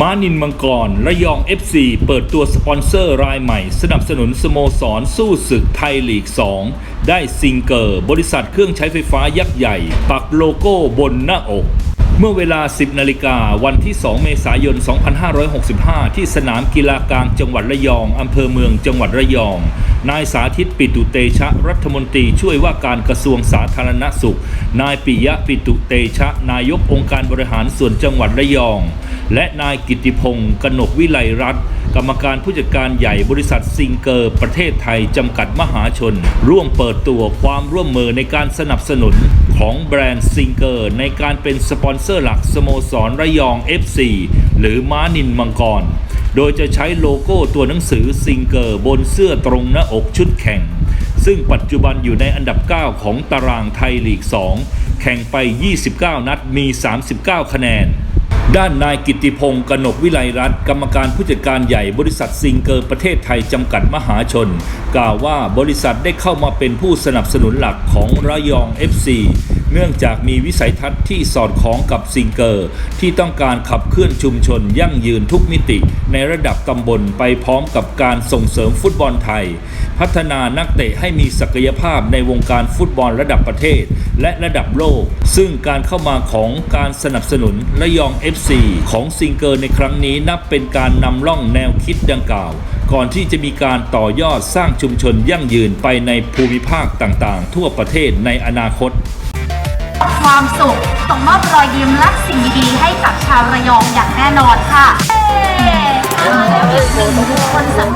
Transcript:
ม้านินมังกร ระยอง FC เปิดตัวสปอนเซอร์รายใหม่ สนับสนุนสโมสร สู้ศึกไทยลีก 2 ได้ซิงเกอร์ บริษัทเครื่องใช้ไฟฟ้ายักษ์ใหญ่ ปักโลโก้บนหน้าอก เมื่อเวลา 10 นาฬิกา วันที่ 2 เมษายน 2565 ที่สนามกีฬากลางจังหวัดระยอง อำเภอเมืองจังหวัดระยอง นายสาธิตปิตุเตชะ รัฐมนตรีช่วยว่าการกระทรวงสาธารณสุข นายปิยะปิตุเตชะ นายกองค์การบริหารส่วนจังหวัดระยอง และนายกิติพงศ์กนกวิไลรัตน์กรรมการผู้จัดการใหญ่บริษัทซิงเกอร์ประเทศไทยจำกัดมหาชน ร่วมเปิดตัวความร่วมมือในการสนับสนุนของแบรนด์ซิงเกอร์ในการเป็นสปอนเซอร์หลักสโมสรระยอง FC หรือม้านินมังกร โดยจะใช้โลโก้ตัวหนังสือซิงเกอร์บนเสื้อตรงหน้าอกชุดแข่ง ซึ่งปัจจุบันอยู่ในอันดับ 9 ของตารางไทยลีก 2 แข่งไป 29 นัดมี 39 คะแนน ด้านนายกิติพงศ์กนกวิไลรัตน์กรรมการผู้จัดการใหญ่บริษัทซิงเกอร์ประเทศไทยจำกัดมหาชน กล่าวว่าบริษัทได้เข้ามาเป็นผู้สนับสนุนหลักของระยอง FC เนื่องจากมีวิสัยทัศน์ที่สอดคล้องกับซิงเกอร์ ที่ต้องการขับเคลื่อนชุมชนยั่งยืนทุกมิติ ในระดับตำบลไปพร้อมกับการส่งเสริมฟุตบอลไทย พัฒนานักเตะให้มีศักยภาพในวงการฟุตบอลระดับประเทศ และระดับโลก ซึ่งการเข้ามาของการสนับสนุนระยอง FC ของซิงเกอร์ในครั้งนี้นับเป็นการนำร่องแนวคิดดังกล่าว ก่อนที่จะมีการต่อยอดสร้างชุมชนยั่งยืนไปในภูมิภาคต่างๆ ทั่วประเทศในอนาคต ความสุขส่งมอบรอยยิ้มและสิ่งดีๆให้กับชาวระยองอย่างแน่นอนค่ะย้มาแล้วอีกหนึ่งบุคคลสำ